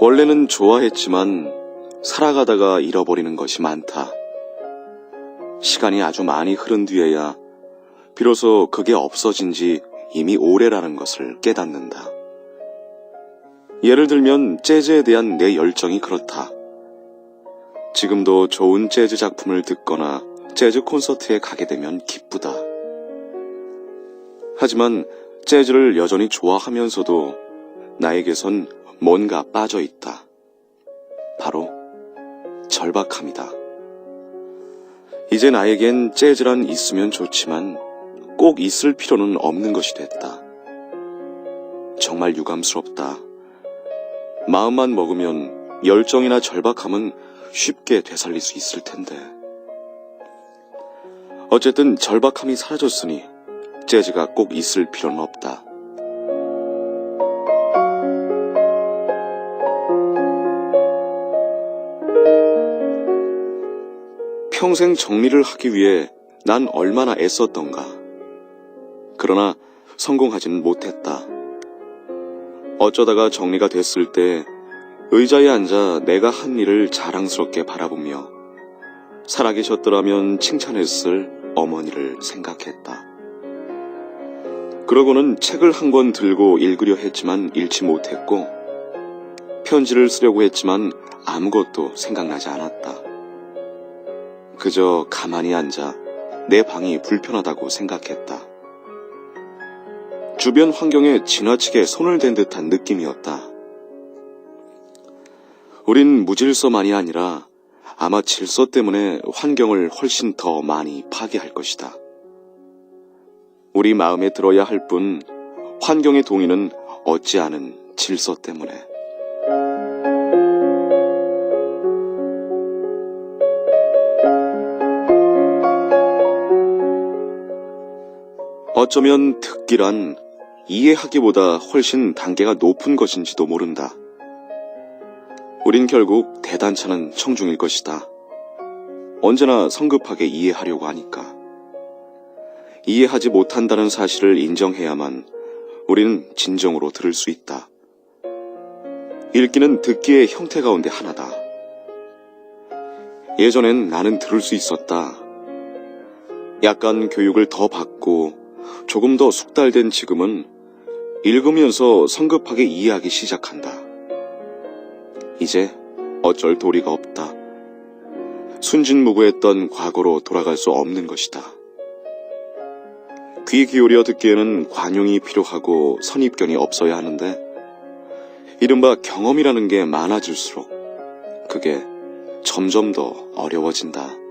원래는 좋아했지만 살아가다가 잃어버리는 것이 많다. 시간이 아주 많이 흐른 뒤에야 비로소 그게 없어진 지 이미 오래라는 것을 깨닫는다. 예를 들면 재즈에 대한 내 열정이 그렇다. 지금도 좋은 재즈 작품을 듣거나 재즈 콘서트에 가게 되면 기쁘다. 하지만 재즈를 여전히 좋아하면서도 나에게선 뭔가 빠져 있다. 바로 절박함이다. 이제 나에겐 재즈란 있으면 좋지만 꼭 있을 필요는 없는 것이 됐다. 정말 유감스럽다. 마음만 먹으면 열정이나 절박함은 쉽게 되살릴 수 있을 텐데. 어쨌든 절박함이 사라졌으니 재즈가 꼭 있을 필요는 없다. 평생 정리를 하기 위해 난 얼마나 애썼던가. 그러나 성공하지는 못했다. 어쩌다가 정리가 됐을 때 의자에 앉아 내가 한 일을 자랑스럽게 바라보며 살아계셨더라면 칭찬했을 어머니를 생각했다. 그러고는 책을 한 권 들고 읽으려 했지만 읽지 못했고 편지를 쓰려고 했지만 아무것도 생각나지 않았다. 그저 가만히 앉아 내 방이 불편하다고 생각했다. 주변 환경에 지나치게 손을 댄 듯한 느낌이었다. 우린 무질서만이 아니라 아마 질서 때문에 환경을 훨씬 더 많이 파괴할 것이다. 우리 마음에 들어야 할 뿐 환경의 동의는 얻지 않은 질서 때문에. 어쩌면 듣기란 이해하기보다 훨씬 단계가 높은 것인지도 모른다. 우린 결국 대단찮은 청중일 것이다. 언제나 성급하게 이해하려고 하니까. 이해하지 못한다는 사실을 인정해야만 우리는 진정으로 들을 수 있다. 읽기는 듣기의 형태 가운데 하나다. 예전엔 나는 들을 수 있었다. 약간 교육을 더 받고 조금 더 숙달된 지금은 읽으면서 성급하게 이해하기 시작한다. 이제 어쩔 도리가 없다. 순진무구했던 과거로 돌아갈 수 없는 것이다. 귀 기울여 듣기에는 관용이 필요하고 선입견이 없어야 하는데 이른바 경험이라는 게 많아질수록 그게 점점 더 어려워진다.